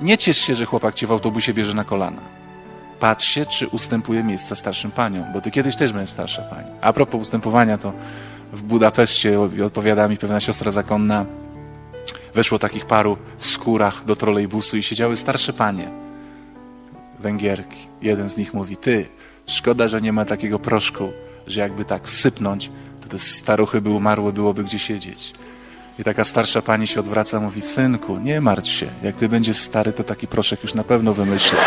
Nie ciesz się, że chłopak cię w autobusie bierze na kolana. Patrz się, czy ustępuje miejsca starszym paniom, bo ty kiedyś też będziesz starsza pani. A propos ustępowania, to w Budapeszcie odpowiada mi pewna siostra zakonna, weszło takich paru w skórach do trolejbusu i siedziały starsze panie, Węgierki. Jeden z nich mówi, ty, szkoda, że nie ma takiego proszku, że jakby tak sypnąć, to te staruchy by umarły, byłoby gdzie siedzieć. I taka starsza pani się odwraca, mówi, synku, nie martw się, jak ty będziesz stary, to taki proszek już na pewno wymyślę.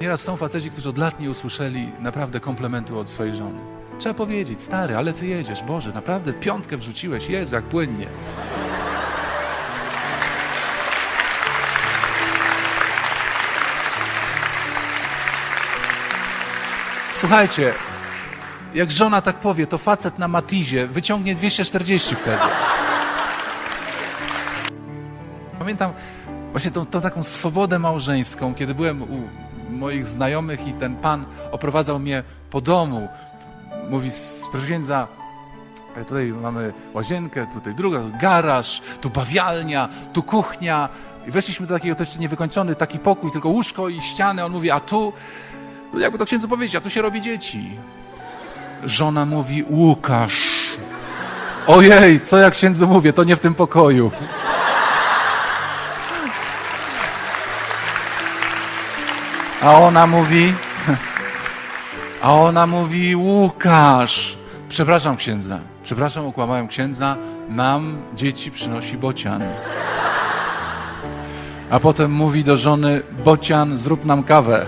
Nieraz są faceci, którzy od lat nie usłyszeli naprawdę komplementu od swojej żony. Trzeba powiedzieć, stary, ale ty jedziesz, Boże, naprawdę piątkę wrzuciłeś, Jezu, jak płynnie. Słuchajcie, jak żona tak powie, to facet na matizie wyciągnie 240 wtedy. Pamiętam właśnie tą, tą taką swobodę małżeńską, kiedy byłem u moich znajomych i ten pan oprowadzał mnie po domu. Mówi, proszę księdza, e, tutaj mamy łazienkę, tutaj druga, garaż, tu bawialnia, tu kuchnia. I weszliśmy do takiego też niewykończony taki pokój, tylko łóżko i ściany. On mówi, a tu, jakby to księdzu powiedzieć, a tu się robi dzieci. Żona mówi, Łukasz. Ojej, co ja księdzu mówię, to nie w tym pokoju. A ona mówi, a ona mówi, Łukasz, przepraszam księdza, przepraszam, okłamałem księdza, nam dzieci przynosi bocian. A potem mówi do żony, bocian, zrób nam kawę.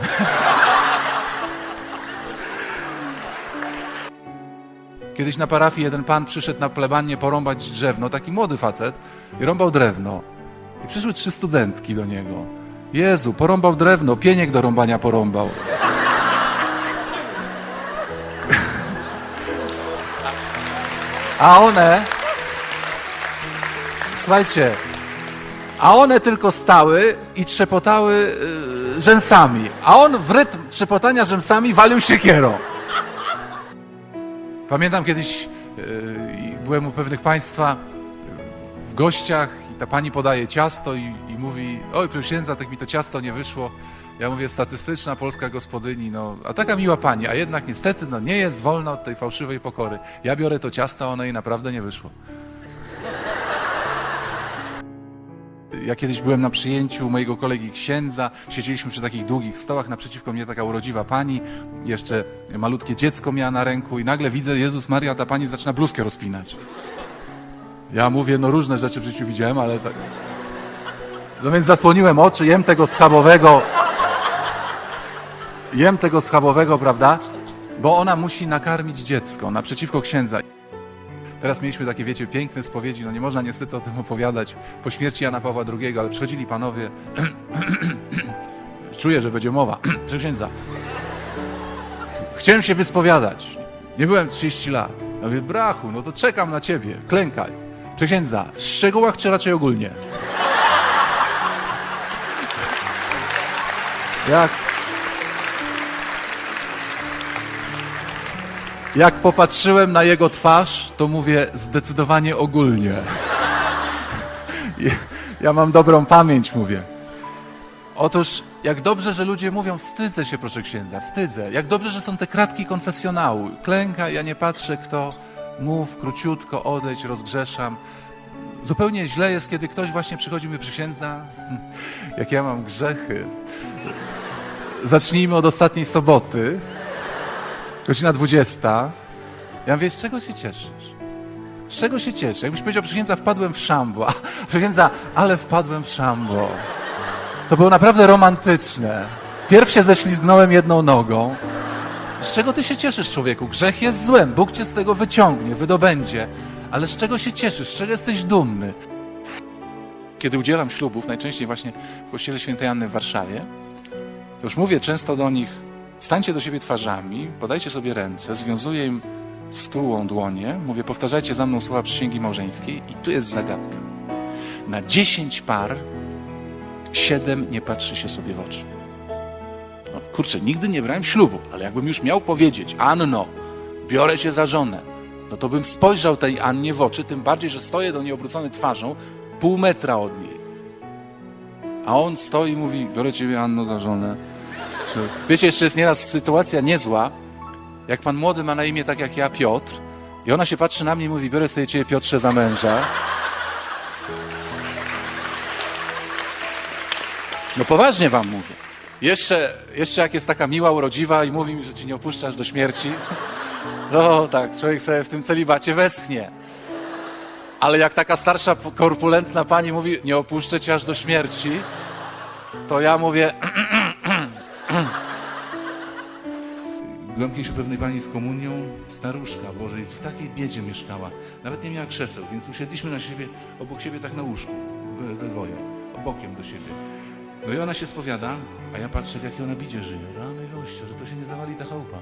Kiedyś na parafii jeden pan przyszedł na plebanie porąbać drzewno, taki młody facet, i rąbał drewno. I przyszły trzy studentki do niego. Jezu, porąbał drewno, pieniek do rąbania porąbał. A one, słuchajcie, a one tylko stały i trzepotały y, rzęsami, a on w rytm trzepotania rzęsami walił siekierą. Pamiętam kiedyś y, i byłem u pewnych państwa w gościach i ta pani podaje ciasto i, i mówi, oj proszę tak mi to ciasto nie wyszło. Ja mówię, statystyczna polska gospodyni, no, a taka miła pani, a jednak niestety no, nie jest wolna od tej fałszywej pokory. Ja biorę to ciasto, a ono jej naprawdę nie wyszło. Ja kiedyś byłem na przyjęciu mojego kolegi księdza, siedzieliśmy przy takich długich stołach, naprzeciwko mnie taka urodziwa pani, jeszcze malutkie dziecko miała na ręku i nagle widzę, Jezus Maria, ta pani zaczyna bluzkę rozpinać. Ja mówię, no różne rzeczy w życiu widziałem, ale tak... No więc zasłoniłem oczy, jem tego schabowego, jem tego schabowego, prawda? Bo ona musi nakarmić dziecko naprzeciwko księdza. Teraz mieliśmy takie, wiecie, piękne spowiedzi, no nie można niestety o tym opowiadać po śmierci Jana Pawła II, ale przychodzili panowie, czuję, że będzie mowa, że księdza. Chciałem się wyspowiadać, nie byłem 30 lat. Ja mówię, brachu, no to czekam na ciebie, klękaj. Czy księdza, w szczegółach czy raczej ogólnie? Jak? Jak popatrzyłem na jego twarz, to mówię zdecydowanie ogólnie. Ja mam dobrą pamięć, mówię. Otóż, jak dobrze, że ludzie mówią, wstydzę się, proszę księdza, wstydzę. Jak dobrze, że są te kratki konfesjonału. Klęka, ja nie patrzę, kto mów, króciutko, odejdź, rozgrzeszam. Zupełnie źle jest, kiedy ktoś właśnie przychodzi mi przy księdza, jak ja mam grzechy. Zacznijmy od ostatniej soboty. Godzina 20. Ja mówię, z czego się cieszysz? Z czego się cieszę? Jakbyś powiedział, księdza, wpadłem w szambo. A, Proszę księdza, ale wpadłem w szambo. To było naprawdę romantyczne. Pierw się ześlizgnąłem jedną nogą. Z czego ty się cieszysz, człowieku? Grzech jest złem. Bóg cię z tego wyciągnie, wydobędzie. Ale z czego się cieszysz? Z czego jesteś dumny? Kiedy udzielam ślubów, najczęściej właśnie w kościele świętej Anny w Warszawie, to już mówię często do nich, stańcie do siebie twarzami, podajcie sobie ręce, związuję im stułą dłonie, mówię, powtarzajcie za mną słowa przysięgi małżeńskiej i tu jest zagadka. Na dziesięć par siedem nie patrzy się sobie w oczy. No, kurczę, nigdy nie brałem ślubu, ale jakbym już miał powiedzieć, Anno, biorę cię za żonę, no to bym spojrzał tej Annie w oczy, tym bardziej, że stoję do niej obrócony twarzą, pół metra od niej. A on stoi i mówi, biorę ciebie Anno za żonę. Wiecie, jeszcze jest nieraz sytuacja niezła, jak pan młody ma na imię tak jak ja, Piotr, i ona się patrzy na mnie i mówi, biorę sobie ciebie Piotrze za męża. No poważnie wam mówię. Jeszcze, jeszcze jak jest taka miła, urodziwa i mówi mi, że ci nie opuszczasz do śmierci, no tak, człowiek sobie w tym celibacie westchnie. Ale jak taka starsza, korpulentna pani mówi, nie opuszczę cię aż do śmierci, to ja mówię, Kiedyś u pewnej pani z komunią, staruszka, Boże, i w takiej biedzie mieszkała. Nawet nie miała krzeseł, więc usiedliśmy na siebie, obok siebie tak na łóżku, we, dwoje, bokiem do siebie. No i ona się spowiada, a ja patrzę, w jakiej ona bidzie żyje. Rany gościa, że to się nie zawali ta chałupa.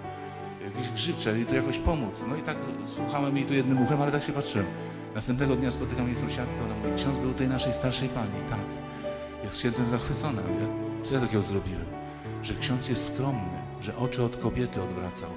Jakiś grzyb, trzeba jej tu jakoś pomóc. No i tak słuchałem jej tu jednym uchem, ale tak się patrzyłem. Następnego dnia spotykam jej sąsiadkę, ona mówi, ksiądz był tej naszej starszej pani. Tak, jest księdzem zachwycona. Ja, co ja takiego zrobiłem? Że ksiądz jest skromny, że oczy od kobiety odwracał.